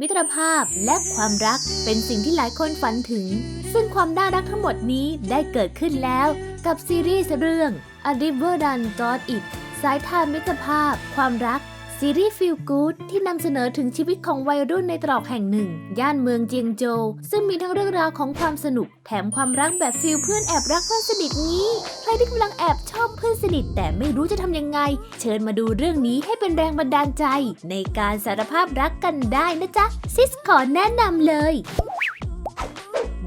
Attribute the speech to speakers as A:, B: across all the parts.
A: มิตรภาพและความรักเป็นสิ่งที่หลายคนฝันถึง ซึ่งความน่ารักทั้งหมดนี้ได้เกิดขึ้นแล้วกับซีรีส์เรื่อง A River Done Got It สายทานมิตรภาพ ความรัก ซีรีส์ฟิลกู๊ดที่นำเสนอถึงชีวิตของวัยรุ่นในตรอกแห่งหนึ่ง ย่านเมืองเจียงโจวซึ่งมีทั้งเรื่องราวของความสนุก แถมความรักแบบฟิลเพื่อนแอบรักเพื่อนสนิทนี้ ใครที่กำลังแอบชอบเพื่อนสนิท แต่ไม่รู้จะทำยังไง เชิญมาดูเรื่องนี้ให้เป็นแรงบันดาลใจ ในการสารภาพรักกันได้นะจ๊ะซิสขอแนะนำเลย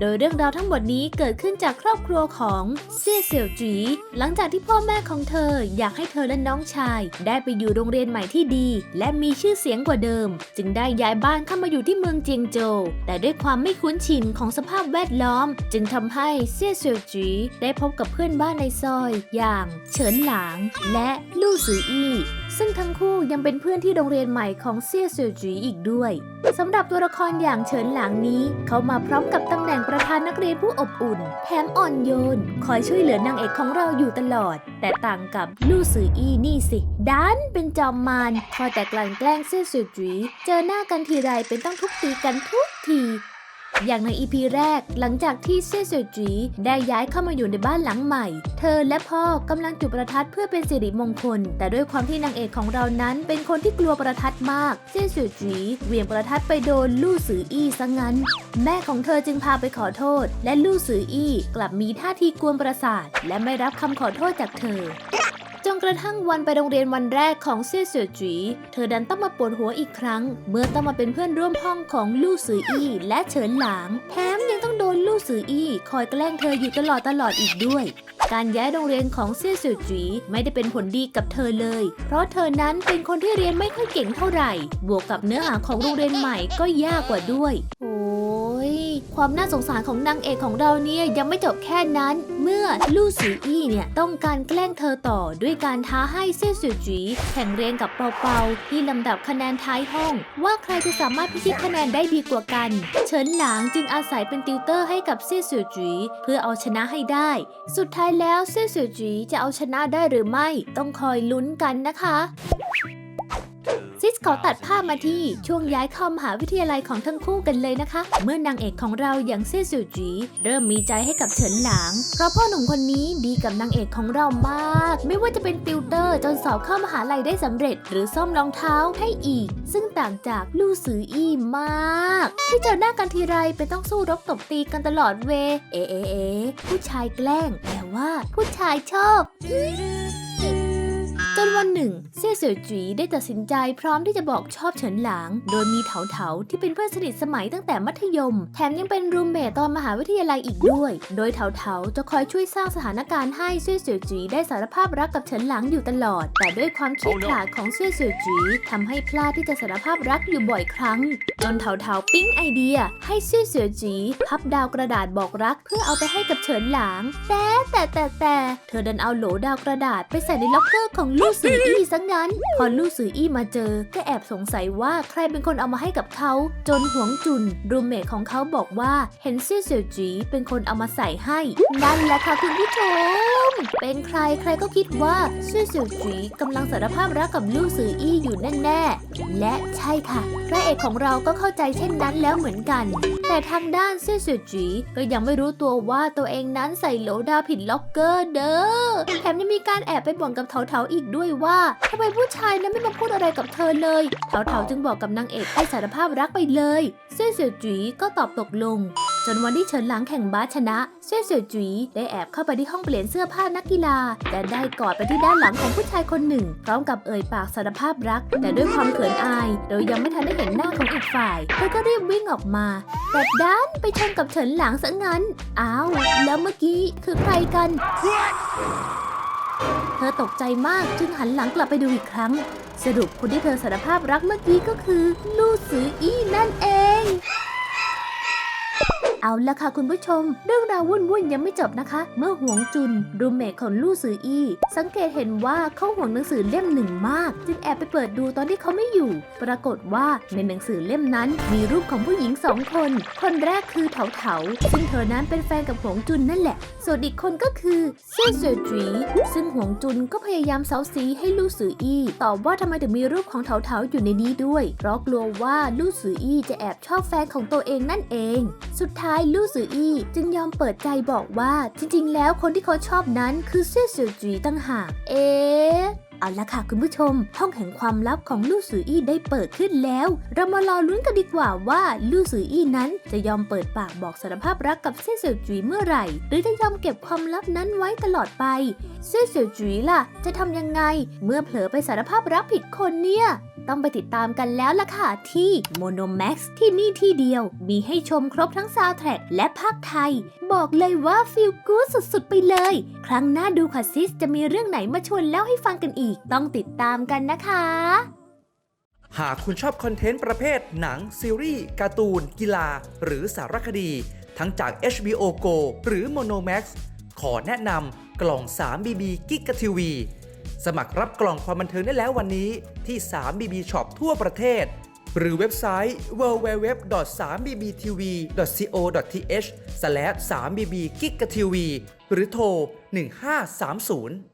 A: โดยเรื่องราวทั้งหมดนี้เกิดขึ้นจากครอบครัวของเซี่ยเสี่ยวจีหลังจากที่พ่อแม่ของเธออยากให้เธอและน้องชาย ได้ไปอยู่โรงเรียนใหม่ที่ดี และมีชื่อเสียงกว่าเดิม จึงได้ย้ายบ้านเข้ามาอยู่ที่เมืองเจียงโจวแต่ด้วยความไม่คุ้นชินของสภาพแวดล้อม จึงทำให้เซี่ยเสี่ยวจีได้พบกับเพื่อนบ้านในซอย อย่าง เฉินหลาง และลู่ซืออี้ ซึ่งทั้งคู่ยังเป็นเพื่อนที่โรงเรียนใหม่ของเซี่ยเสี่ยวจีอีกด้วยสำหรับตัวละครอย่างเฉินหลางนี้ เขามาพร้อมกับตำแหน่งประธานนักเรียนผู้อบอุ่น แถมอ่อนโยน คอยช่วยเหลือนางเอกของเราอยู่ตลอด แต่ต่างกับลู่ซืออี้นี่สิดันเป็นจอมมารคอยแต่กลั่นแกล้งเซี่ยเสี่ยวจีเจอหน้ากันทีไรเป็นต้องทุบตีกันทุกที อย่างในอีพีแรกหลังจากที่เซี่ยเสี่ยวจีได้ย้ายเข้ามาอยู่ในบ้านหลังใหม่ เธอและพ่อกำลังจุดประทัดเพื่อเป็นสิริมงคล แต่ด้วยความที่นางเอกของเรานั้นเป็นคนที่กลัวประทัดมาก เซี่ยเสี่ยวจีเหวี่ยงประทัดไปโดนลู่ซืออี้ซะงั้น แม่ของเธอจึงพาไปขอโทษ และลู่ซืออี้กลับมีท่าทีกวนประสาท และไม่รับคำขอโทษจากเธอ กระทั่งวันไปโรงเรียนวันแรกของเซี่ยเสี่ยจีเธอดันต้องมาปวดหัวอีกครั้ง เมื่อต้องมาเป็นเพื่อนร่วมห้องของลู่ซืออี้และเฉินหลาง แถมยังต้องโดนลู่ซืออี้คอยแกล้งเธออยู่ตลอดตลอดอีกด้วยการย้ายโรงเรียนของเซี่ยเสี่ยวจีไม่ได้เป็นผลดีกับเธอเลย เพราะเธอนั้นเป็นคนที่เรียนไม่ค่อยเก่งเท่าไหร่ บวกกับเนื้อหาของโรงเรียนใหม่ก็ยากกว่าด้วย โอ้ย ความน่าสงสารของนางเอกของเราเนี่ยยังไม่จบแค่นั้น เมื่อลู่ซืออี้เนี่ยต้องการแกล้งเธอต่อด้วยการท้าให้เซี่ยเสี่ยวจีแข่งเรียนกับเปาเปาที่ลำดับคะแนนท้ายห้อง ว่าใครจะสามารถพิชิตคะแนนได้ดีกว่ากัน เฉินหลางจึงอาศัยเป็นติวเตอร์ให้กับเซี่ยเสี่ยวจีเพื่อเอาชนะให้ได้ สุดท้ายแล้วเซี่ยเสี่ยวจีจะเอาชนะได้หรือไม่ ต้องคอยลุ้นกันนะคะ สขอตัดภาพมาที่ช่วงย้ายเข้ามหาวิทยาลัยของทั้งคู่กันเลยนะคะ เมื่อนางเอกของเราอย่างเซี่ยซิวจีเริ่มมีใจให้กับเฉินหลาง เพราะพ่อหนุ่มคนนี้ดีกับนางเอกของเรามาก ไม่ว่าจะเป็นติวเตอร์จนสอบเข้ามหาลัยได้สำเร็จ หรือซ่อมรองเท้าให้อีก ซึ่งต่างจากลู่ซืออี้มาก ที่เจอหน้ากันทีไรเป็นต้องสู้รบตบตีกันตลอดเว เอเอเอผู้ชายแกล้งแต่ว่าผู้ชายชอบ วันหนึ่งเซี่ยเสี่ยวจีได้ตัดสินใจพร้อมที่จะบอกชอบเฉินหลาง โดยมีเถาเถาที่เป็นเพื่อนสนิทสมัยตั้งแต่มัธยม แถมยังเป็นรูมเมทตอนมหาวิทยาลัยอีกด้วย โดยเถาเถาจะคอยช่วยสร้างสถานการณ์ให้เซี่ยเสี่ยวจีได้สารภาพรักกับเฉินหลางอยู่ตลอด แต่ด้วยความขี้ขลาดของเซี่ยเสี่ยวจีทำให้พลาดที่จะสารภาพรักอยู่บ่อยครั้ง จนเถาเถาปิ๊งไอเดีย ให้เซี่ยเสี่ยวจีพับดาวกระดาษบอกรัก เพื่อเอาไปให้กับเฉินหลาง แต่แต่แต่แต่เธอดันเอาโหลดาวกระดาษไปใส่ในล็อกเกอร์ของลู่ซืออี้ซะงั้น พอลู่ซืออี้มาเจอ ก็แอบสงสัยว่าใครเป็นคนเอามาให้กับเขา จนหวงจุนรูมเมทของเขาบอกว่าเห็นเซี่ยเสี่ยวจีเป็นคนเอามาใส่ให้ นั่นแหละค่ะคุณผู้ชม เป็นใครใครก็คิดว่าเซี่ยเสี่ยวจีกำลังสารภาพรักกับลู่ซืออี้อยู่แน่ๆและใช่ค่ะพระเอกของเราก็เข้าใจเช่นนั้นแล้วเหมือนกัน แต่ทางด้านเซี่ยเสี่ยวจีก็ยังไม่รู้ตัวว่าตัวเองนั้นใส่โหลดาผิดล็อกเกอร์เด้อแถมยังมีการแอบไปบ่นกับเถาเถาๆอีกด้วยว่าทำไมผู้ชายนั้นไม่มาพูดอะไรกับเธอเลยเถาเถาๆจึงบอกกับนางเอกให้สารภาพรักไปเลยเซี่ยเสี่ยวจีก็ตอบตกลง จนวันที่เฉินหลางแข่งบาสชนะเซี่ยเสี่ยวจีได้แอบเข้าไปที่ห้องเปลี่ยนเสื้อผ้านักกีฬาและได้กอดไปที่ด้านหลังของผู้ชายคนหนึ่ง พร้อมกับเอ่ยปากสารภาพรัก แต่ด้วยความเขินอายโดยยังไม่ทันได้เห็นหน้าของอีกฝ่ายเธอก็รีบวิ่งออกมาแต่ด้านไปชนกับเฉินหลางซะงั้นอ้าวแล้วเมื่อกี้คือใครกัน ธอตกใจมากจึงหันหลังกลับไปดูอีกครั้ง สรุปคนที่เธอสารภาพรักเมื่อกี้ก็คือ ลู่ซืออี้นั่นเอง เอาละค่ะคุณผู้ชม เรื่องราววุ่นๆยังไม่จบนะคะ เมื่อหวงจุนรูมเมทของลู่ซืออี้สังเกตเห็นว่าเขาห่วงหนังสือเล่มหนึ่งมาก จึงแอบไปเปิดดูตอนที่เขาไม่อยู่ ปรากฏว่าในหนังสือเล่มนั้น มีรูปของผู้หญิงสองคน คนแรกคือเถาเถาซึ่งเธอนั้นเป็นแฟนกับหวงจุนนั่นแหละ ส่วนอีกคนก็คือเซี่ยเสี่ยวจีซึ่งหวงจุนก็พยายามเซาซีให้ลู่ซืออี้ตอบว่าทำไมถึงมีรูปของเถาเถาอยู่ในนี้ด้วย เพราะกลัวว่าลู่ซืออี้จะแอบชอบแฟนของตัวเองนั่นเอง สุดท้ายลู่ซืออี้จึงยอมเปิดใจบอกว่าจริงๆ แล้วคนที่เขาชอบนั้นคือเซี่ยเสี่ยวจีตั้งหาก เอ๊ะเอาละค่ะคุณผู้ชม ห้องแห่งความลับของลู่ซืออี้ได้เปิดขึ้นแล้ว เรามารอลุ้นกันดีกว่าว่าลู่ซืออี้นั้นจะยอมเปิดปากบอกสารภาพรักกับเซี่ยเสี่ยวจีเมื่อไหร่ หรือจะยอมเก็บความลับนั้นไว้ตลอดไป เซี่ยเสี่ยวจีล่ะ จะทำยังไง เมื่อเผลอไปสารภาพรักผิดคนเนี่ย ต้องไปติดตามกันแล้วล่ะค่ะที่ Monomax ที่นี่ที่เดียว มีให้ชมครบทั้งซาวแทร็กและภาคไทย บอกเลยว่าฟิลกู๊ดสุดๆ ไปเลย ครั้งหน้าดูค่ะซิสจะมีเรื่องไหนมาชวนเล่าให้ฟังกันอีก ต้องติดตามกันนะคะ
B: หากคุณชอบคอนเทนต์ประเภทหนัง ซีรีส์การ์ตูน กีฬา หรือสารคดี ทั้งจาก HBO Go หรือ Monomax ขอแนะนำกล่อง 3BB กิกะทีวี สมัครรับกล่องความบันเทิงได้แล้ววันนี้ที่ 3BB Shop ทั่วประเทศ หรือเว็บไซต์ www.3bbtv.co.th/3bbgigtv หรือโทร 1530